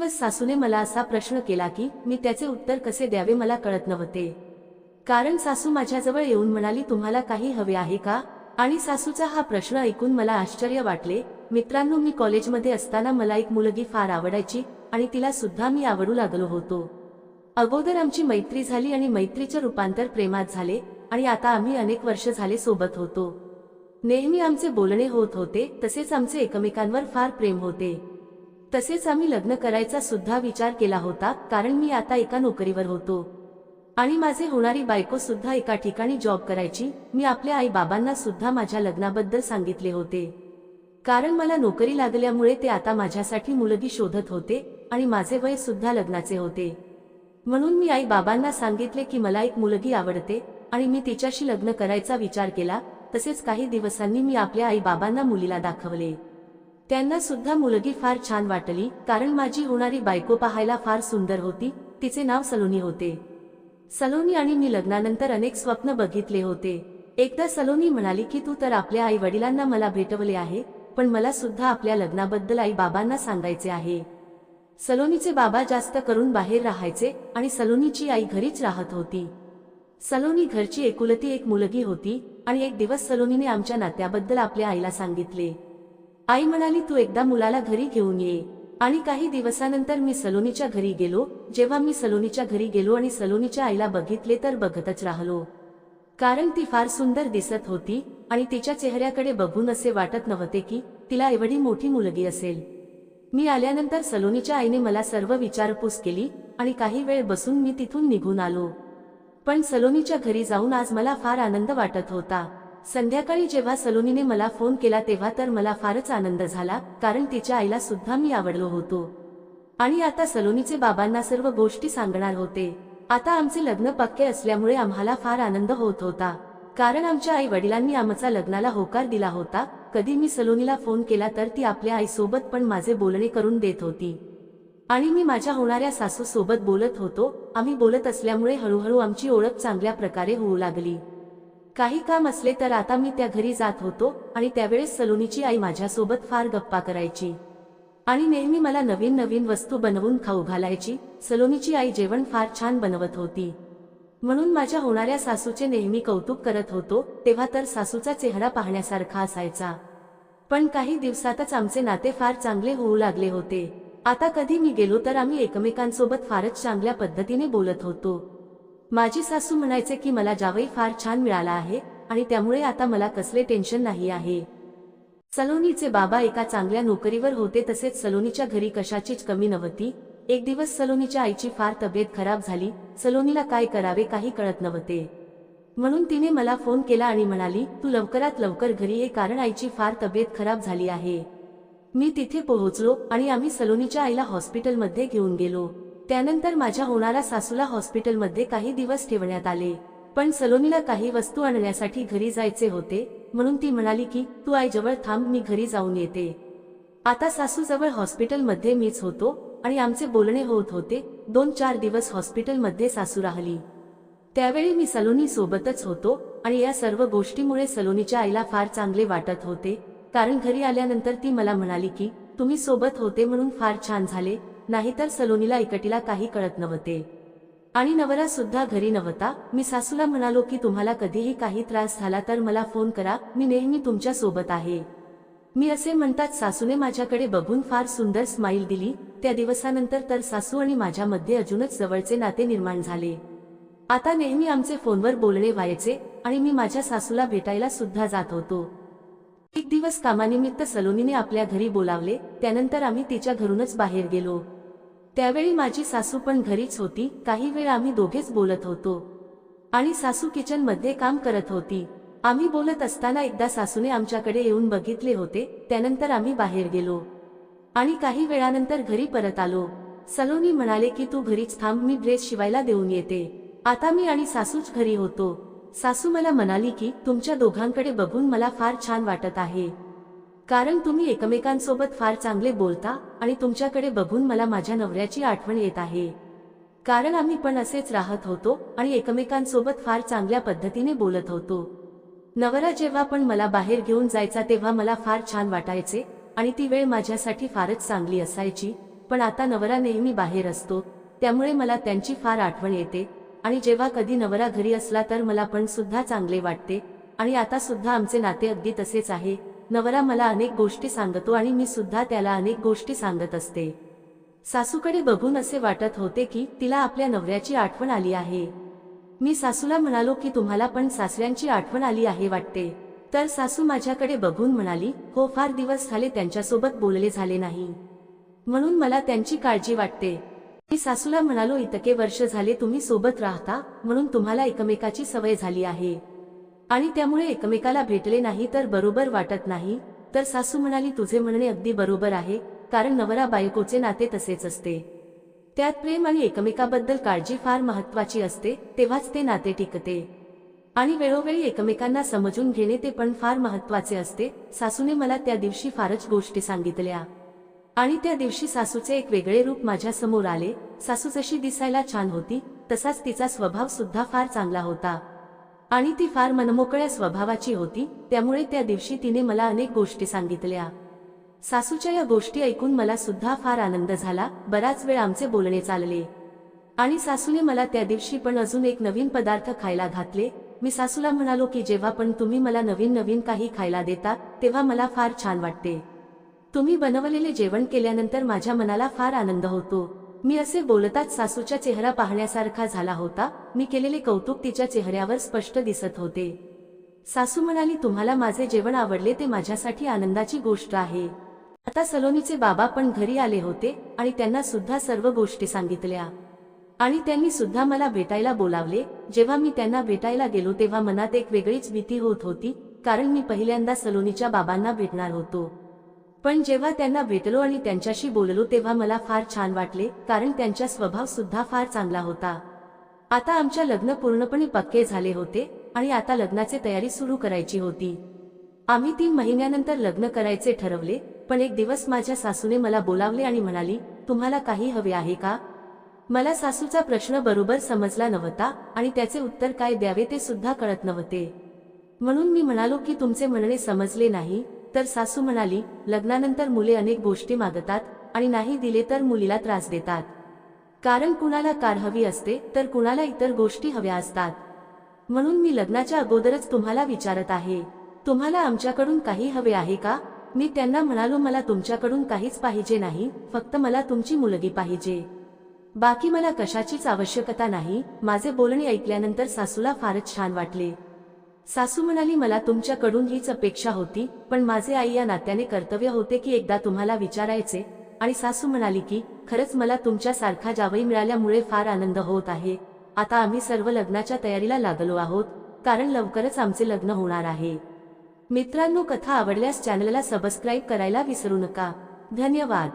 दिवस सासूने मला असा प्रश्न केला की मी त्याचे उत्तर कसे द्यावे मला कळत नव्हते. कारण सासू माझ्याजवळ येऊन म्हणाली तुम्हाला काही हवे आहे का? आणि सासूचा हा प्रश्न ऐकून मला आश्चर्य वाटले. मित्रांनो मी कॉलेजमध्ये असताना मला एक मुलगी फार आवडायची आणि तिला सुद्धा मी आवडू लागलो होतो. अगोदर आमची मैत्री झाली आणि मैत्रीचे रूपांतर प्रेमात झाले आणि आता आम्ही अनेक वर्ष झाले सोबत होतो. नेहमी आमचे बोलणे होत होते तसेच आमचे एकमेकांवर फार प्रेम होते. तसेच आम्ही लग्न करायचा सुद्धा विचार केला होता कारण मी आता एका नोकरीवर होतो. आणि माझे होणारी बायको सुद्धा एका ठिकाणी जॉब करायची मी आपल्या आई बाबांना सुद्धा माझ्या लग्नाबद्दल सांगितले होते. कारण मला नोकरी लागल्यामुळे ते आता माझ्यासाठी मुलगी शोधत होते आणि माझे वय सुद्धा लग्नाचे होते. म्हणून मी आई बाबांना सांगितले की मला एक मुलगी आवडते आणि मी तिच्याशी लग्न करायचा विचार केला तसेच काही दिवसांनी मी आपल्या आई बाबांना मुलीला दाखवले. त्यांना सुद्धा मुलगी फार छान वाटली कारण माझी होणारी बायको पाहायला फार सुंदर होती तिचे नाव सलोनी होते. सलोनी आणि मी लग्नानंतर अनेक स्वप्न बघितले होते. एकदा सलोनी म्हणाली की तू तर आपल्या आई वडिलांना मला भेटवले आहे पण मला सुद्धा आपल्या लग्नाबद्दल आई बाबांना सांगायचे आहे. सलोनीचे बाबा जास्त करून बाहेर राहायचे आणि सलोनीची आई घरीच राहत होती. सलोनी घरची एकुलती एक मुलगी होती आणि एक दिवस सलोनीने आमच्या नात्याबद्दल आपल्या आईला सांगितले. आई म्हणाली तू एकदा मुलाला घरी घेऊन ये. आणि काही दिवसानंतर मी सलोनीच्या घरी गेलो. जेव्हा मी सलोनीच्या घरी गेलो आणि सलोनीच्या आईला बघितले तर बघतच राहिलो. कारण ती फार सुंदर दिसत होती आणि तिच्या चेहऱ्याकडे बघून असे वाटत नव्हते की तिला एवढी मोठी मुलगी असेल. मी आल्यानंतर सलोनीच्या आईने मला सर्व विचारपूस केली आणि काही वेळ बसून मी तिथून निघून आलो. पण सलोनीच्या घरी जाऊन आज मला फार आनंद वाटत होता. संध्याकाळी जेव्हा सलोनीने मला फोन केला तेव्हा तर मला फारच आनंद झाला कारण तिच्या आईला सुद्धा मी आवडलो होतो. आणि आता सलोनीचे बाबांना सर्व गोष्टी सांगणार होते. आता आमचे लग्न पक्के असल्यामुळे आम्हाला फार आनंद होत होता. कारण आमच्या आई वडिलांनी आमचा लग्नाला होकार दिला होता कधी मी सलोनीला फोन केला तर ती आपल्या आईसोबत पण माझे बोलणे करून देत होती. आणि मी माझ्या होणाऱ्या सासूसोबत बोलत होतो आम्ही बोलत असल्यामुळे हळूहळू आमची ओळख चांगल्या प्रकारे होऊ लागली. काही काम असले तर आता मी त्या घरी जात होतो आणि त्यावेळेस सलोनीची आई माझ्यासोबत फार गप्पा करायची. आणि नेहमी मला नवीन नवीन वस्तू बनवून खाऊ घालायची. सलोनीची आई जेवण फार छान बनवत होती. म्हणून माझ्या होणाऱ्या सासूचे नेहमी कौतुक करत होतो तेव्हा तर सासूचा चेहरा पाहण्यासारखा असायचा. पण काही दिवसातच आमचे नाते फार चांगले होऊ लागले होते. आता कधी मी गेलो तर आम्ही एकमेकांसोबत फारच चांगल्या पद्धतीने बोलत होतो. माझी सासू म्हणायचे की मला जावई फार छान मिळाला आहे आणि त्यामुळे आता मला कसले टेन्शन नाही आहे. सलोनीचे बाबा एका चांगल्या नोकरीवर होते तसेच सलोनीच्या घरी कशाचीच कमी नव्हती. एक दिवस सलोनीच्या आईची फार तब्येत खराब झाली. सलोनीला काय करावे काही कळत नव्हते. म्हणून तिने मला फोन केला आणि म्हणाली तू लवकरात लवकर घरी ये कारण आईची फार तब्येत खराब झाली आहे. मी तिथे पोहोचलो आणि आम्ही सलोनीच्या आईला हॉस्पिटलमध्ये घेऊन गेलो. त्यानंतर माझ्या होणाऱ्या सासूला हॉस्पिटलमध्ये काही दिवस ठेवण्यात आले. पण सलोनीला काही वस्तू आणण्यासाठी घरी जायचे होते म्हणून ती म्हणाली की तू आईजवळ थांब मी घरी जाऊन येते. आता सासूजवळ हॉस्पिटलमध्ये मीच होतो आणि आमचे बोलणे होत होते. दोन चार दिवस हॉस्पिटलमध्ये सासू राहिली. त्यावेळी मी सलोनी सोबतच होतो आणि या सर्व गोष्टीमुळे सलोनीच्या आईला फार चांगले वाटत होते. कारण घरी आल्यानंतर ती मला म्हणाली की तुम्ही सोबत होते म्हणून फार छान झाले. नाहीतर सलोनीला इकटीला काही कळत नव्हते. आणि नवरा सुद्धा घरी नव्हता. मी सासूला म्हणालो की तुम्हाला कधीही काही त्रास झाला तर मला फोन करा. मी नेहमी तुमच्यासोबत आहे. मी असे म्हणतात सासूने माझ्याकडे बघून फार सुंदर स्माईल दिली. त्या दिवसानंतर तर सासू आणि माझ्यामध्ये अजूनच जवळचे नाते निर्माण झाले. आता नेहमी आमचे फोनवर बोलणे व्हायचे आणि मी माझ्या सासूला भेटायला सुद्धा जात होतो. एक दिवस कामानिमित्त सलोनीने आपल्या घरी बोलावले. त्यानंतर आम्ही तिच्या घरूनच बाहेर गेलो. त्यावेळी माझी सासू पण घरीच होती. काही वेळ आम्ही दोघेच बोलत होतो. आणि सासू किचनमध्ये काम करत होती. आम्ही बोलत असताना एकदा सासूने आमच्याकडे येऊन बघितले होते. त्यानंतर आम्ही बाहेर गेलो. आणि काही वेळानंतर घरी परत आलो. सलोनी म्हणाले की तू घरीच थांब मी ड्रेस शिवायला देऊन येते. आता मी आणि सासूच घरी होतो. सासू मला म्हणाली की तुमच्या दोघांकडे बघून मला फार छान वाटत आहे. कारण तुम्ही एकमेकांसोबत फार चांगले बोलता आणि तुमच्याकडे बघून मला माझ्या नवऱ्याची आठवण येत आहे. कारण आम्ही पण असेच राहत होतो आणि एकमेकांसोबत फार चांगल्या पद्धतीने बोलत होतो. नवरा जेव्हा पण मला बाहेर घेऊन जायचा तेव्हा मला फार छान वाटायचे आणि ती वेळ माझ्यासाठी फारच चांगली असायची पण आता नवरा नेहमी बाहेर असतो त्यामुळे मला त्यांची फार आठवण येते आणि जेव्हा कधी नवरा घरी असला तर मला पण सुद्धा चांगले वाटते आणि आता सुद्धा आमचे नाते अगदी तसेच आहे. नवरा मला अनेक गोष्टी सांगतो आणि मी सुद्धा त्याला अनेक गोष्टी सांगत असते. सासूकडे बघून असे वाटत होते की तिला आपल्या नवऱ्याची आठवण आली आहे. मी सासूला म्हणालो की तुम्हाला पण सासऱ्यांची आठवण आली आहे वाटते. तर सासू माझ्याकडे बघून म्हणाली हो फार दिवस झाले त्यांच्यासोबत बोलले झाले नाही. म्हणून मला त्यांची काळजी वाटते. मी सासूला म्हणालो इतके वर्ष झाले तुम्ही सोबत राहता म्हणून तुम्हाला एकमेकाची सवय झाली आहे. आणि त्यामुळे एकमेकाला भेटले नाही तर बरोबर वाटत नाही. तर सासू म्हणाली तुझे म्हणणे अगदी बरोबर आहे कारण नवरा बायकोचे नाते तसेच असते. त्यात प्रेम आणि एकमेकाबद्दल काळजी फार महत्वाची असते तेव्हाच ते नाते टिकते. आणि वेळोवेळी एकमेकांना समजून घेणे ते पण फार महत्त्वाचे असते. सासूने मला त्या दिवशी फारच गोष्टी सांगितल्या. आणि त्या दिवशी सासूचे एक वेगळे रूप माझ्यासमोर आले. सासू जशी दिसायला छान होती तसाच तिचा स्वभाव सुद्धा फार चांगला होता. आणि ती फार मनमोकळ्या स्वभावाची होती त्यामुळे त्या दिवशी तिने मला अनेक गोष्टी सांगितल्या. सासूच्या या गोष्टी ऐकून मला सुद्धा फार आनंद झाला बराच वेळ आमचे बोलणे चालले. आणि सासूने मला त्या दिवशी पण अजून एक नवीन पदार्थ खायला घातले मी सासूला म्हणालो की जेव्हा पण तुम्ही मला नवीन नवीन काही खायला देता तेव्हा मला फार छान वाटते. तुम्ही बनवलेले जेवण केल्यानंतर माझ्या मनाला फार आनंद होतो. मी असे बोलताच सासूचा चेहरा पाहण्यासारखा झाला होता. मी केलेले कौतुक तिच्या चेहऱ्यावर स्पष्ट दिसत होते. सासू म्हणाली तुम्हाला माझे जेवण आवडले ते माझ्यासाठी आनंदाची गोष्ट आहे. आता सलोनीचे बाबा पण घरी आले होते आणि त्यांना सुद्धा सर्व गोष्टी सांगितल्या. आणि त्यांनी सुद्धा मला भेटायला बोलावले. जेव्हा मी त्यांना भेटायला गेलो तेव्हा मनात एक वेगळीच भीती होत होती कारण मी पहिल्यांदा सलोनीच्या बाबांना भेटणार होतो. पण जेव्हा त्यांना भेटलो आणि त्यांच्याशी बोललो तेव्हा मला फार छान वाटले कारण त्यांचा स्वभाव सुद्धा फार चांगला होता. आता आमच्या लग्न पूर्णपणे पक्के झाले होते आणि आता लग्नाचे तयारी सुरू करायची होती. आम्ही तीन महिन्यानंतर लग्न करायचे ठरवले पण एक दिवस माझ्या सासूने मला बोलावले आणि म्हणाली तुम्हाला काही हवे आहे का? मला सासूचा प्रश्न बरोबर समजला नव्हता आणि त्याचे उत्तर काय द्यावे ते सुद्धा कळत नव्हते. म्हणून मी म्हणालो की तुमचे म्हणणे समजले नाही तर सासू म्हणाली लग्नानंतर मुले अनेक गोष्टी मागतात आणि नाही दिले तर मुलीला त्रास देतात. कारण कुणाला कार हवी असते तर कुणाला इतर गोष्टी हव्या असतात. म्हणून मी लग्नाच्या अगोदरच तुम्हाला विचारत आहे. तुम्हाला आमच्याकडून काही हवे आहे का? मी त्यांना म्हणालो मला तुमच्याकडून काहीच पाहिजे नाही फक्त मला तुमची मुलगी पाहिजे. बाकी मला कशाचीच आवश्यकता नाही माझे बोलणे ऐकल्यानंतर सासूला फारच छान वाटले. सासू म्हणाली मला तुमच्याकडून हीच अपेक्षा होती पण माझे आई या नात्याने कर्तव्य होते की एकदा तुम्हाला विचारायचे. आणि सासू म्हणाली की खरंच मला तुमच्यासारखा जावई मिळाल्यामुळे फार आनंद होत आहे. आता आम्ही सर्व लग्नाच्या तयारीला लागलो आहोत कारण लवकरच आमचे लग्न होणार आहे. मित्रांनो कथा आवडल्यास चॅनलला सबस्क्राईब करायला विसरू नका. धन्यवाद.